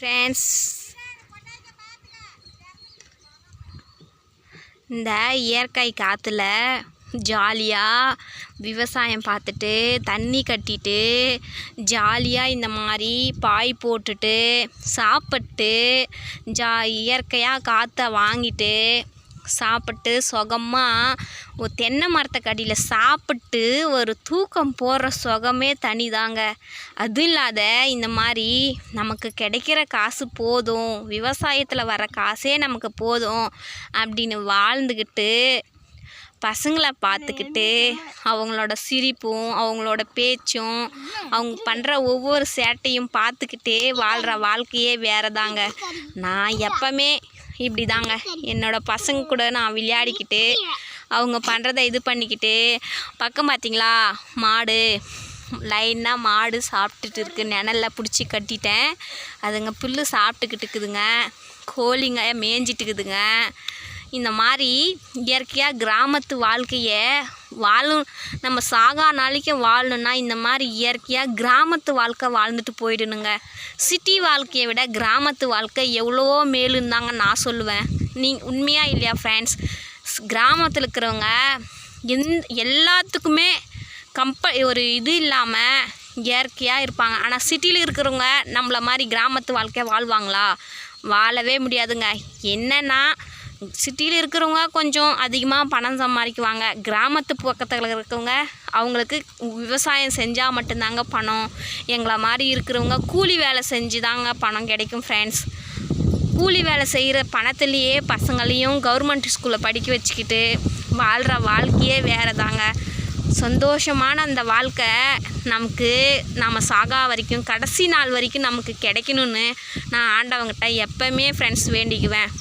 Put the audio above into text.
Friends இந்த இயற்கை காற்றுல ஜாலியாக விவசாயம் பார்த்துட்டு தண்ணி கட்டிட்டு ஜாலியாக இந்த மாதிரி பாய் போட்டுட்டு சாப்பிட்டு ஜா இயற்கையாக காற்றை வாங்கிட்டு சாப்பிட்டு சுகமாக ஒரு தென்னை மரத்துக்கடியில் சாப்பிட்டு ஒரு தூக்கம் போடுற சுகமே தனிதாங்க. அதுவும் இல்லாத இந்த மாதிரி நமக்கு கிடைக்கிற காசு போதும். விவசாயத்தில் வர காசே நமக்கு போதும் அப்படின்னு வாழ்ந்துக்கிட்டு பசங்களை பார்த்துக்கிட்டு அவங்களோட சிரிப்பும் அவங்களோட பேச்சும் அவங்க பண்ணுற ஒவ்வொரு சேட்டையும் பார்த்துக்கிட்டே வாழ்கிற வாழ்க்கையே வேறு தாங்க நான் எப்பவுமே இப்படி தாங்க என்னோட பசங்க கூட நான் விளையாடிக்கிட்டு அவங்க பண்ணுறத இது பண்ணிக்கிட்டு பக்கம் பார்த்தீங்களா மாடு. லைனாக மாடு சாப்பிட்டுட்டு இருக்கு. நிழல்ல பிடிச்சி கட்டிட்டேன். அதுங்க புல்லு சாப்பிட்டுக்கிட்டு இருக்குதுங்க. கோழிங்க மேய்ஞ்சிட்டு இருக்குதுங்க. இந்த மாதிரி இயற்கையாக கிராமத்து வாழ்க்கையை வாழும் நம்ம சாகா நாளைக்கு வாழணுன்னா இந்த மாதிரி இயற்கையாக கிராமத்து வாழ்க்கை வாழ்ந்துட்டு போயிடணுங்க. சிட்டி வாழ்க்கையை விட கிராமத்து வாழ்க்கை எவ்வளவோ மேலுன்னு தாங்க நான் சொல்லுவேன். நீ உண்மையாக இல்லையா ஃப்ரெண்ட்ஸ் கிராமத்தில் இருக்கிறவங்க எந் எல்லாத்துக்குமே கம்ப ஒரு இது இல்லாமல் இயற்கையாக இருப்பாங்க. ஆனால் சிட்டியில் இருக்கிறவங்க நம்மள மாதிரி கிராமத்து வாழ்க்கையை வாழ்வாங்களா? வாழவே முடியாதுங்க. என்னென்னா சிட்டியில் இருக்கிறவங்க கொஞ்சம் அதிகமாக பணம் சம்பாதிக்குவாங்க. கிராமத்து பக்கத்தில் இருக்கவங்க அவங்களுக்கு விவசாயம் செஞ்சால் மட்டும்தாங்க பணம். எங்களை மாதிரி இருக்கிறவங்க கூலி வேலை செஞ்சு தாங்க பணம் கிடைக்கும் ஃப்ரெண்ட்ஸ் கூலி வேலை செய்கிற பணத்துலேயே பசங்களையும் கவர்மெண்ட் ஸ்கூலில் படிக்க வச்சுக்கிட்டு வாழ்கிற வாழ்க்கையே வேறு தாங்க சந்தோஷமான அந்த வாழ்க்கை நமக்கு நம்ம சாகா வரைக்கும் கடைசி நாள் வரைக்கும் நமக்கு கிடைக்கணும்னு நான் ஆண்டவங்கிட்ட எப்போவுமே ஃப்ரெண்ட்ஸ் வேண்டிக்குவேன்.